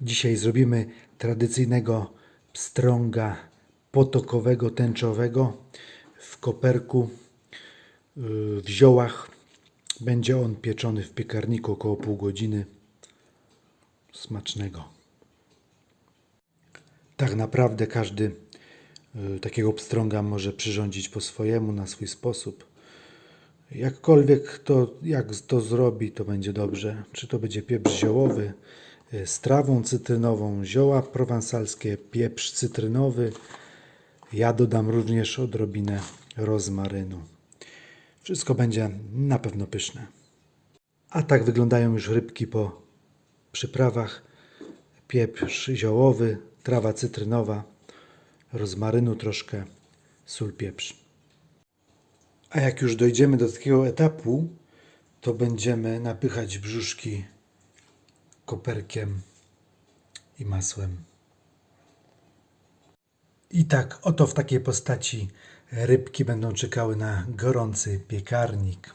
Dzisiaj zrobimy tradycyjnego pstrąga potokowego, tęczowego w koperku, yy, w ziołach. Będzie on pieczony w piekarniku około pół godziny. Smacznego. Tak naprawdę każdy y, takiego pstrąga może przyrządzić po swojemu, na swój sposób. Jakkolwiek to, jak to zrobi, to będzie dobrze. Czy to będzie pieprz ziołowy y, z trawą cytrynową, zioła prowansalskie, pieprz cytrynowy. Ja dodam również odrobinę rozmarynu. Wszystko będzie na pewno pyszne. A tak wyglądają już rybki po przyprawach. Pieprz ziołowy, trawa cytrynowa, rozmarynu troszkę, sól, pieprz. A jak już dojdziemy do takiego etapu, to będziemy napychać brzuszki koperkiem i masłem. I tak oto w takiej postaci rybki będą czekały na gorący piekarnik.